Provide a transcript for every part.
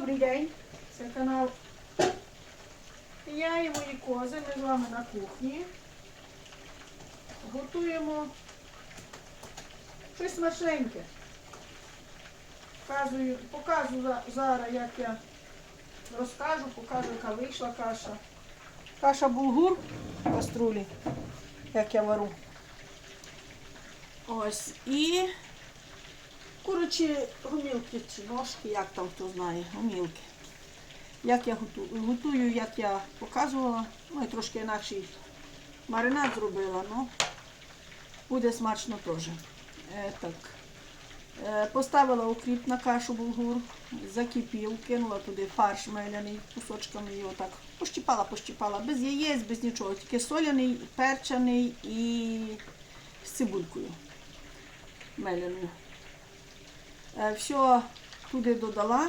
Добрий день, це канал Я і мої кози. Ми з вами на кухні. Готуємо щось смачненьке. Показую, покажу зараз, як я розкажу, покажу, яка вийшла каша. Каша булгур в каструлі, як я вару. Ось і курячі гумілки чи ножки, як там хто знає, гумілки. Як я готую? Як я показувала. Ну і трошки інакший маринад зробила, ну буде смачно теж. Е, так. Е, поставила укріп на кашу булгур, закипів, кинула туди фарш меляний, кусочками його так пощіпала, пощіпала, без яєць, без нічого, тільки соляний, перчений і з цибулькою меляною. Е, Все туди додала.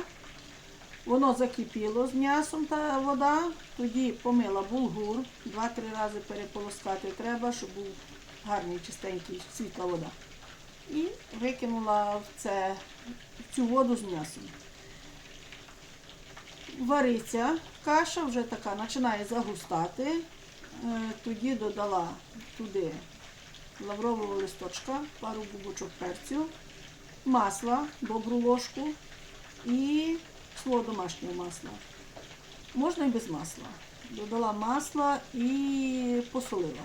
Воно закипіло з м'ясом та вода. Тоді помила булгур. Два-три рази переполоскати треба, щоб був гарний, чистенький, світла вода. І викинула в, це, в цю воду з м'ясом. Вариться каша, вже така починає загустати. Е, Тоді додала туди лаврового листочка, пару бубочок перцю, масла, добру ложку і свого домашнього масла. Можна і без масла. Додала масла і посолила.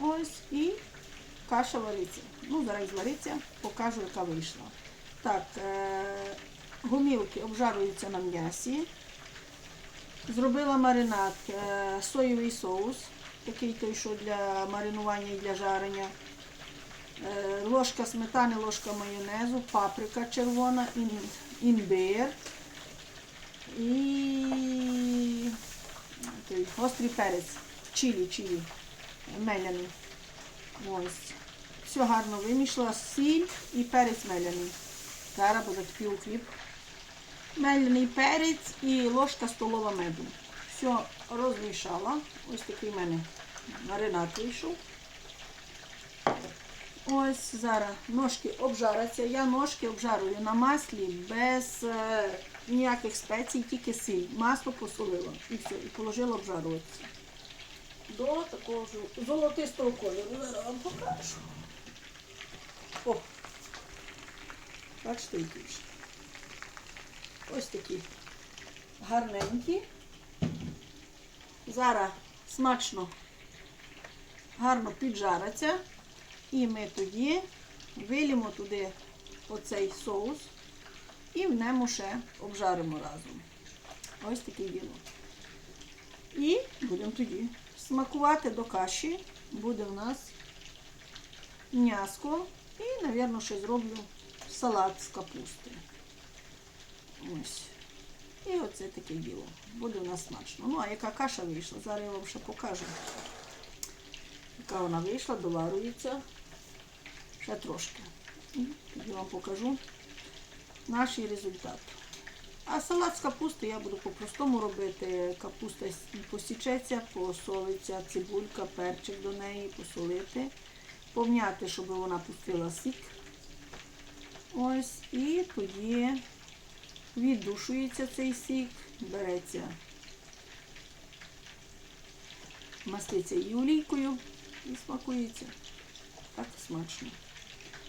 Ось і каша вариться. Ну, зараз звариться, покажу, яка вийшла. Так, е- гумілки обжарюються на м'ясі. Зробила маринад, е, соєвий соус, такий той, що для маринування і для жарення. Е, Ложка сметани, ложка майонезу, паприка червона, імбир і той, гострий перець, чилі, чилі, меляний. Ось. Все гарно вимішала, сіль і перець меляний. Зараз буде такий укріп. Меляний перець і ложка столова меду. Все розмішала. Ось такий в мене маринад вийшов. Ось зараз ножки обжаряться. Я ножки обжарую на маслі без е, ніяких спецій, тільки сіль. Масло посолила і все, і положила обжаруватися. До такого золотистого кольору. Зараз вам покажу. О! Бачите, які. Ось такі гарненькі. Зараз смачно, гарно піджараться. І ми тоді вилімо туди оцей соус і в ньому ще обжаримо разом. Ось таке діло. І будемо тоді смакувати до каші. Буде в нас м'яско і, мабуть, ще зроблю салат з капусти. Ось. І оце таке діло. Буде у нас смачно. Ну, а яка каша вийшла? Зараз я вам ще покажу. Яка вона вийшла, доварюється. Ще трошки. Тоді вам покажу наш результат. А салат з капусти я буду по-простому робити. Капуста посічеться, посолиться, цибулька, перчик до неї, посолити, пом'яти, щоб вона пустила сік. Ось, і тоді віддушується цей сік, береться, маститься і олійкою і смакується. Так смачно.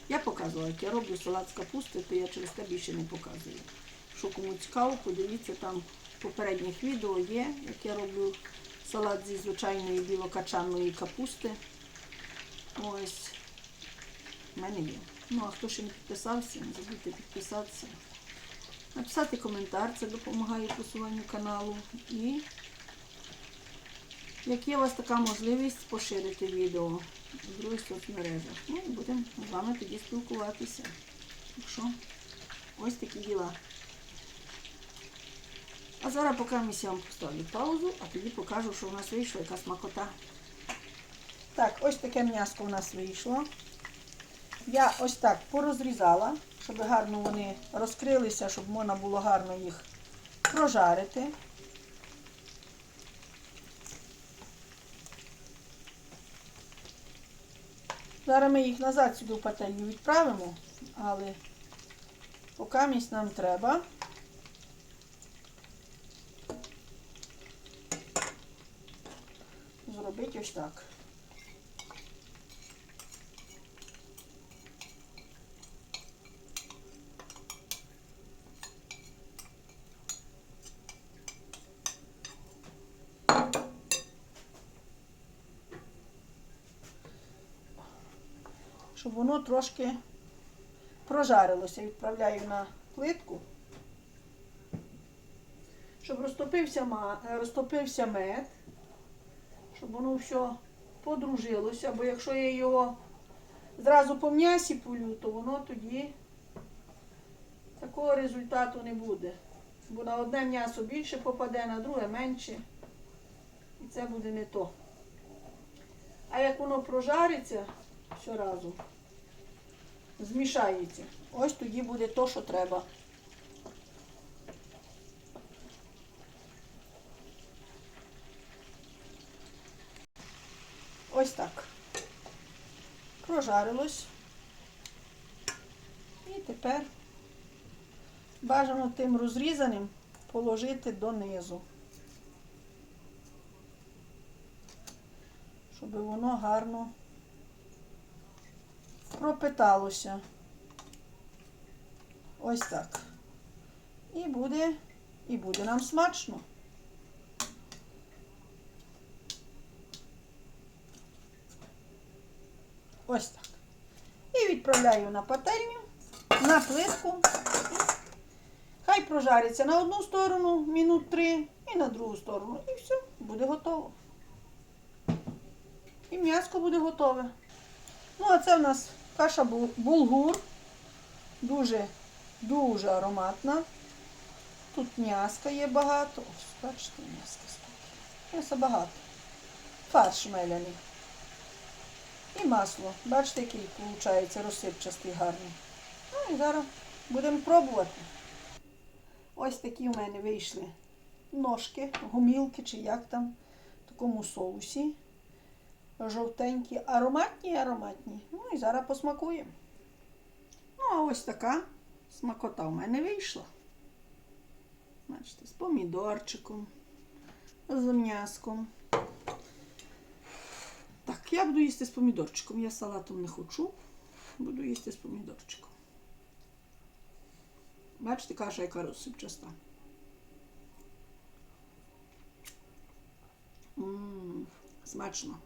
Я показувала, як я роблю салат з капусти, то я через те більше не показую. Що кому цікаво, подивіться, там в попередніх відео є, як я роблю салат зі звичайної білокачанної капусти. Ось, в мене є. Ну, а хто ще не підписався, не забудьте підписатися. Написати коментар, це допомагає просуванню каналу. І як є у вас така можливість поширити відео в других соцмережах. Ну і будемо з вами тоді спілкуватися. Так що, ось такі діла. А зараз поки ми вам поставлю паузу, а тоді покажу, що у нас вийшло, яка смакота. Так, ось таке м'яско у нас вийшло. Я ось так порозрізала, щоб гарно вони розкрилися, щоб можна було гарно їх прожарити. Зараз ми їх назад сюди в пательню відправимо, але по покамість нам треба. Зробити ось так. Щоб воно трошки прожарилося. Відправляю на плитку. Щоб розтопився, розтопився мед, щоб воно все подружилося, бо якщо я його зразу по м'ясі полю, то воно тоді такого результату не буде. Бо на одне м'ясо більше попаде, на друге менше. І це буде не то. А як воно прожариться щоразу, змішається, ось тоді буде то, що треба. Ось так. Прожарилось. І тепер бажано тим розрізаним положити донизу, щоб воно гарно пропиталося. Ось так. І буде, і буде нам смачно. Ось так. І відправляю на пательню, на плитку. Хай прожариться на одну сторону мінут три і на другу сторону. І все, буде готово. І м'яско буде готове. Ну, а це в нас каша булгур. Дуже, дуже ароматна. Тут м'яска є багато. Ось, бачите, м'яска скільки. М'яса багато. Фарш меляний. І масло. Бачите, який виходить розсипчастий гарний. Ну і зараз будемо пробувати. Ось такі в мене вийшли ножки, гумілки чи як там, в такому соусі. Жовтенькі, ароматні, ароматні. Ну і зараз посмакуємо. Ну, а ось така смакота в мене вийшла. Бачите, з помідорчиком, з м'яском. Так, я буду їсти з помідорчиком. Я салатом не хочу. Буду їсти з помідорчиком. Бачите, каша яка розсипчаста. Ммм, смачно.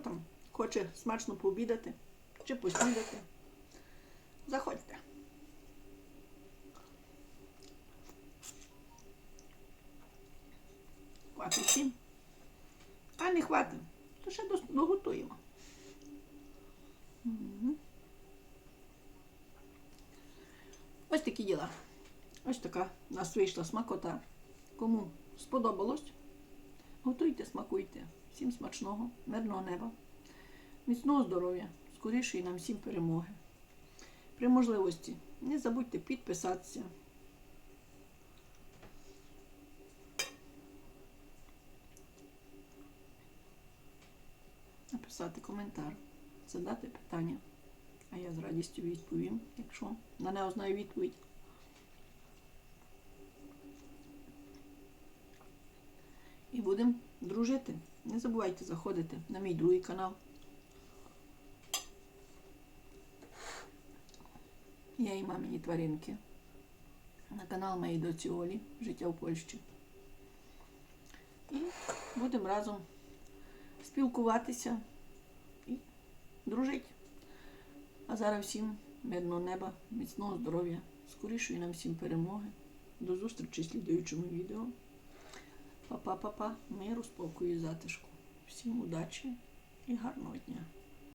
Там хоче смачно пообідати чи поснідати? Заходьте. Хватить всім. А не хватить, то ще доготуємо. Мгм. Ось такі діла. Ось така у нас вийшла смакота. Кому сподобалось, готуйте, смакуйте. Всім смачного, мирного неба, міцного здоров'я, скорішої нам всім перемоги. При можливості не забудьте підписатися. Написати коментар, задати питання. А я з радістю відповім, якщо на нього знаю відповідь. І будемо дружити. Не забувайте заходити на мій другий канал. Я і мамині тваринки. На канал моєї доці Олі Життя в Польщі. І будемо разом спілкуватися і дружити. А зараз всім мирного неба, міцного здоров'я, скорішої нам всім перемоги. До зустрічі в слідуючому відео. Па-па-па-па, миру, спокою затишку. Всім удачі і гарного дня!